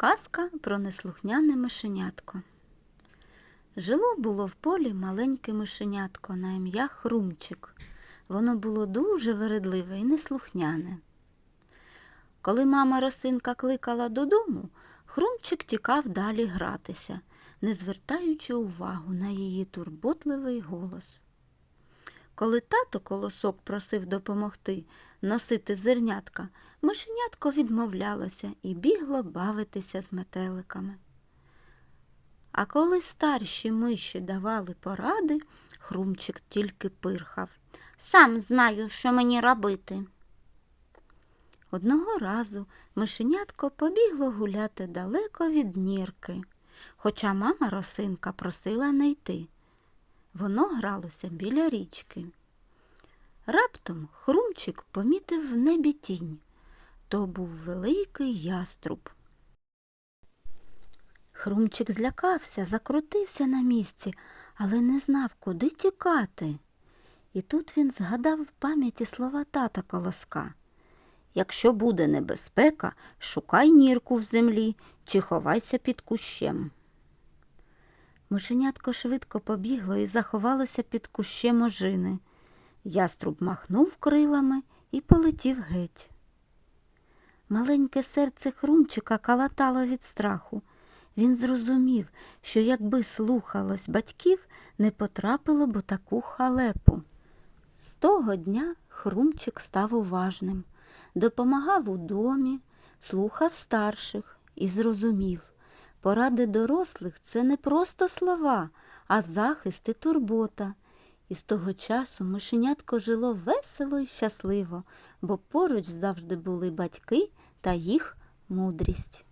Казка про неслухняне мишенятко. Жило було в полі маленьке мишенятко на ім'я Хрумчик. Воно було дуже вередливе і неслухняне. Коли мама росинка кликала додому, Хрумчик тікав далі гратися, не звертаючи увагу на її турботливий голос. Коли тато колосок просив допомогти носити зернятка, мишенятко відмовлялося і бігло бавитися з метеликами. А коли старші миші давали поради, Хрумчик тільки пирхав. Сам знаю, що мені робити. Одного разу мишенятко побігло гуляти далеко від нірки, хоча мама росинка просила не йти. Воно гралося біля річки. Раптом Хрумчик помітив в небі тінь. То був великий яструб. Хрумчик злякався, закрутився на місці, але не знав, куди тікати. І тут він згадав в пам'яті слова тата колоска. Якщо буде небезпека, шукай нірку в землі чи ховайся під кущем. Мишенятко швидко побігло і заховалося під кущем ожини. Яструб махнув крилами і полетів геть. Маленьке серце Хрумчика калатало від страху. Він зрозумів, що якби слухалось батьків, не потрапило б у таку халепу. З того дня Хрумчик став уважним, допомагав у домі, слухав старших і зрозумів. Поради дорослих це не просто слова, а захист і турбота. І з того часу мишенятко жило весело і щасливо, бо поруч завжди були батьки та їх мудрість.